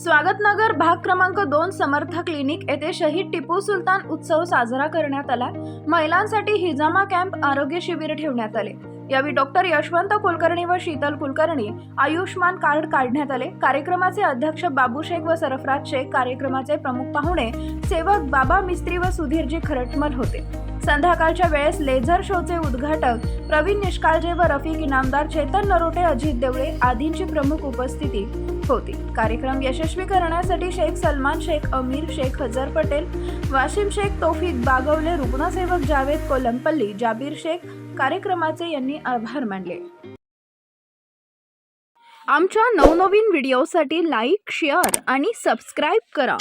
स्वागतनगर भाग क्रमांक दोन समर्थ क्लिनिक येथे शहीद टिपू सुलतान उत्सव साजरा करण्यात आला. महिलांसाठी हिजामा कॅम्प आरोग्य शिबिर ठेवण्यात आले. यावेळी डॉक्टर यशवंत कुलकर्णी व शीतल कुलकर्णी आयुष्मान कार्ड काढण्यात आले. कार्यक्रमाचे अध्यक्ष बाबू शेख व सरफराज शेख कार्यक्रमाचे प्रमुख पाहुणे सेवक बाबा मिस्त्री व सुधीरजी खरटमल होते. संध्याकाळच्या वेळेस लेझर शोचे उद्घाटक प्रवीण निष्काळजे व रफिक इनामदार चेतन नरोटे अजित देवळे आदींची प्रमुख उपस्थिती. होतील कार्यक्रम यशस्वी करण्यासाठी शेख सलमान शेख अमीर शेख हजर पटेल वाशिम शेख तोफिक बागवले रुग्णसेवक जावेद कोलंपल्ली जाबीर शेख कार्यक्रमाचे यांनी आभार मानले. आमच्या नवनवीन व्हिडिओसाठी लाईक शेअर आणि सबस्क्राईब करा.